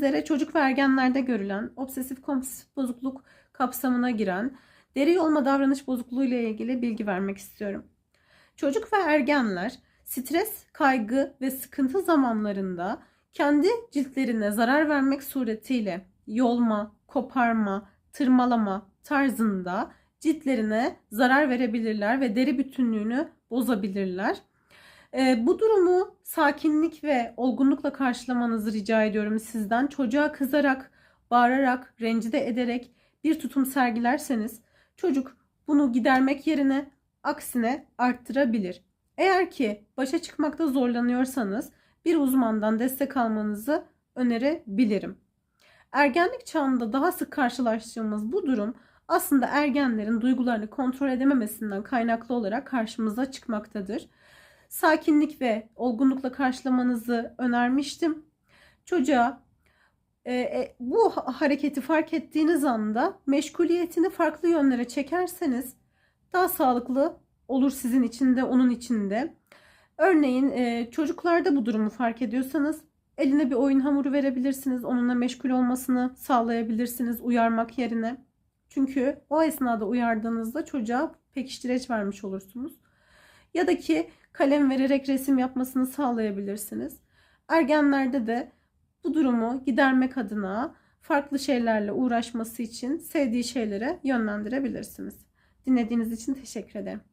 Sizlere çocuk ve ergenlerde görülen obsesif kompulsif bozukluk kapsamına giren deri yolma davranış bozukluğu ile ilgili bilgi vermek istiyorum. Çocuk ve ergenler stres, kaygı ve sıkıntı zamanlarında kendi ciltlerine zarar vermek suretiyle yolma, koparma, tırmalama tarzında ciltlerine zarar verebilirler ve deri bütünlüğünü bozabilirler. Ee, bu durumu sakinlik ve olgunlukla karşılamanızı rica ediyorum sizden. Çocuğa kızarak, bağırarak, rencide ederek bir tutum sergilerseniz çocuk bunu gidermek yerine aksine arttırabilir. Eğer ki başa çıkmakta zorlanıyorsanız bir uzmandan destek almanızı önerebilirim. Ergenlik çağında daha sık karşılaştığımız bu durum aslında ergenlerin duygularını kontrol edememesinden kaynaklı olarak karşımıza çıkmaktadır. Sakinlik ve olgunlukla karşılamanızı önermiştim. Çocuğa e, e, bu ha- hareketi fark ettiğiniz anda meşguliyetini farklı yönlere çekerseniz daha sağlıklı olur sizin için de onun için de. Örneğin e, çocuklarda bu durumu fark ediyorsanız eline bir oyun hamuru verebilirsiniz. Onunla meşgul olmasını sağlayabilirsiniz uyarmak yerine. Çünkü o esnada uyardığınızda çocuğa pekiştireç vermiş olursunuz. Ya da ki kalem vererek resim yapmasını sağlayabilirsiniz. Ergenlerde de bu durumu gidermek adına farklı şeylerle uğraşması için sevdiği şeylere yönlendirebilirsiniz. Dinlediğiniz için teşekkür ederim.